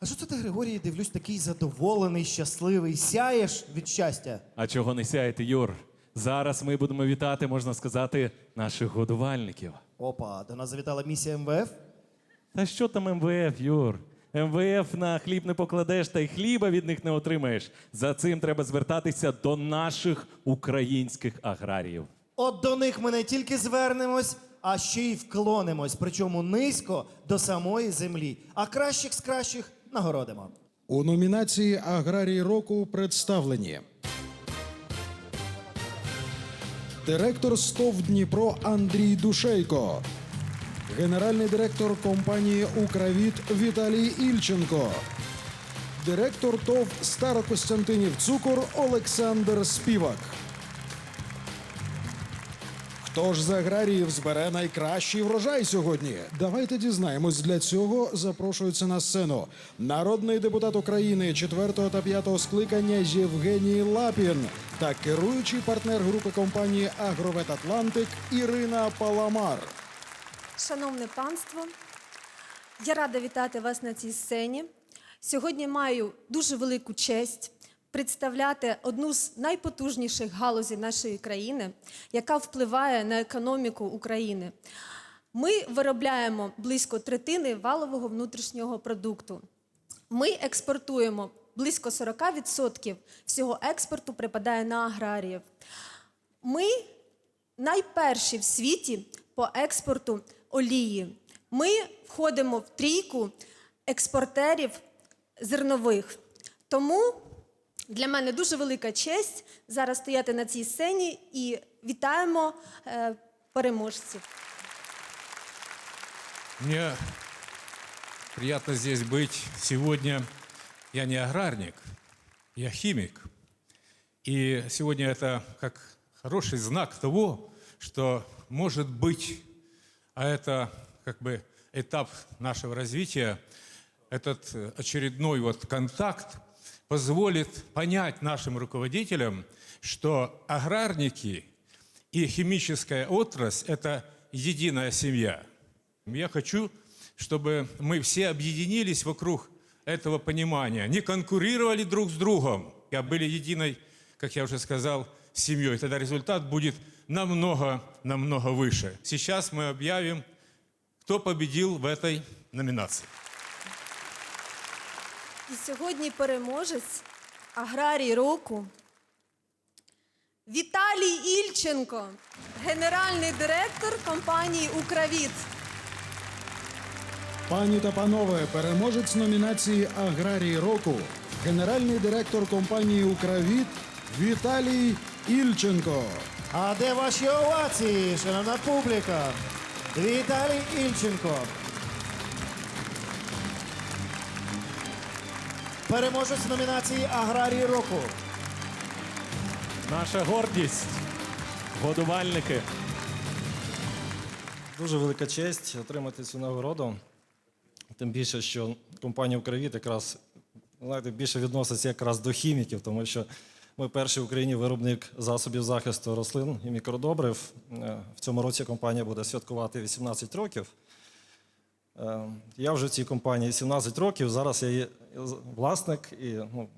А що це ти, Григорій, дивлюсь, такий задоволений, щасливий, сяєш від щастя? А чого не сяєте, Юр? Зараз ми будемо вітати, можна сказати, наших годувальників. Опа, до нас завітала місія МВФ. Та що там МВФ, Юр? МВФ на хліб не покладеш, та й хліба від них не отримаєш. За цим треба звертатися до наших українських аграріїв. От до них ми не тільки звернемось, а ще й вклонимось, причому низько до самої землі. А кращих з кращих нагородимо. У номінації Аграрій року представлені директор СТОВ Дніпро Андрій Душейко, генеральний директор компанії Укравіт Віталій Ільченко, директор ТОВ Старокостянтинів Цукор Олександр Співак. Хто ж з аграріїв збере найкращий врожай сьогодні? Давайте дізнаємось. Для цього запрошується на сцену народний депутат України 4 та 5 скликання Євгеній Лапін та керуючий партнер групи компанії Агровет Атлантик Ірина Паламар. Шановне панство, я рада вітати вас на цій сцені. Сьогодні маю дуже велику честь представляти одну з найпотужніших галузей нашої країни, яка впливає на економіку України. Ми виробляємо близько третини валового внутрішнього продукту. Ми експортуємо близько 40% всього експорту припадає на аграріїв. Ми найперші в світі по експорту олії. Ми входимо в трійку експортерів зернових. Тому для мене дуже велика честь зараз стояти на цій сцені і вітаємо е, переможців. Мне приятно здесь быть. Сегодня я не аграрник, я химик. И сегодня это как хороший знак того, что может быть, а это как бы этап нашего развития, этот э, очередной вот контакт позволит понять нашим руководителям, что аграрники и химическая отрасль – это единая семья. Я хочу, чтобы мы все объединились вокруг этого понимания, не конкурировали друг с другом, а были единой, как я уже сказал, семьей. Тогда результат будет намного-намного выше. Сейчас мы объявим, кто победил в этой номинации. І сьогодні переможець аграрій року Віталій Ільченко, генеральний директор компанії Укравіт. Пані та панове, переможець номінації Аграрій року, генеральний директор компанії Укравіт Віталій Ільченко. А де ваші овації, шановна публіка? Віталій Ільченко. Переможець номінації Аграрій року. Наша гордість, годувальники. Дуже велика честь отримати цю нагороду. Тим більше, що компанія «Укрвіт» якраз знаєте, більше відноситься якраз до хіміків, тому що ми перший в Україні виробник засобів захисту рослин і мікродобрив. Е, В цьому році компанія буде святкувати 18 років. Е, Я вже в цій компанії 17 років. Зараз я є власник і, ну,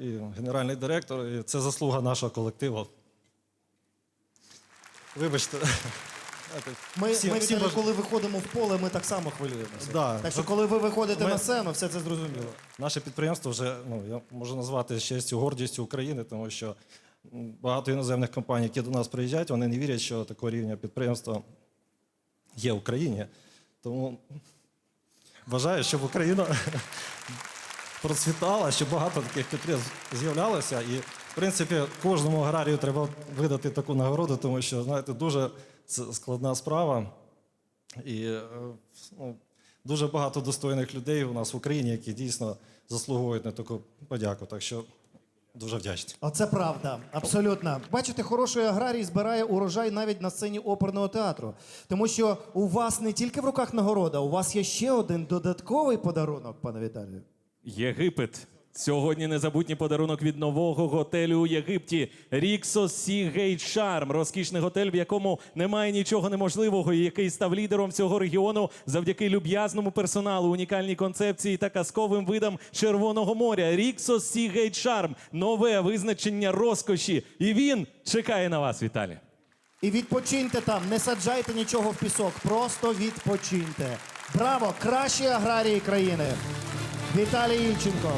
і генеральний директор. І це заслуга нашого колективу. Вибачте. Ми, всі- ми всі Віталій, баж- коли виходимо в поле, ми так само хвилюємося. Да. Так що, коли ви виходите Ми- на сцену, все це зрозуміло. Наше підприємство вже ну я можу назвати честю гордістю України, тому що багато іноземних компаній, які до нас приїжджають, вони не вірять, що такого рівня підприємства є в Україні. Тому бажаю, щоб Україна процвітала, щоб багато таких підприємств з'являлося. І, в принципі, кожному аграрію треба видати таку нагороду, тому що, знаєте, дуже складна справа. І е, ну, дуже багато достойних людей у нас в Україні, які дійсно заслуговують на таку подяку. Так що дуже вдячний. Оце правда, абсолютно. Бачите, хороший аграрій збирає урожай навіть на сцені оперного театру. Тому що у вас не тільки в руках нагорода, у вас є ще один додатковий подарунок, пане Віталію. Єгипет Сьогодні незабутній подарунок від нового готелю у Єгипті Ріксос Сі Гейт Шарм. Розкішний готель, в якому немає нічого неможливого, і який став лідером цього регіону завдяки люб'язному персоналу, унікальній концепції та казковим видам Червоного моря. Ріксос Сі Гейт Шарм нове визначення розкоші. І він чекає на вас, Віталій. І відпочиньте там, не саджайте нічого в пісок, просто відпочиньте. Браво! Кращі аграрії країни! Віталій Ільченко.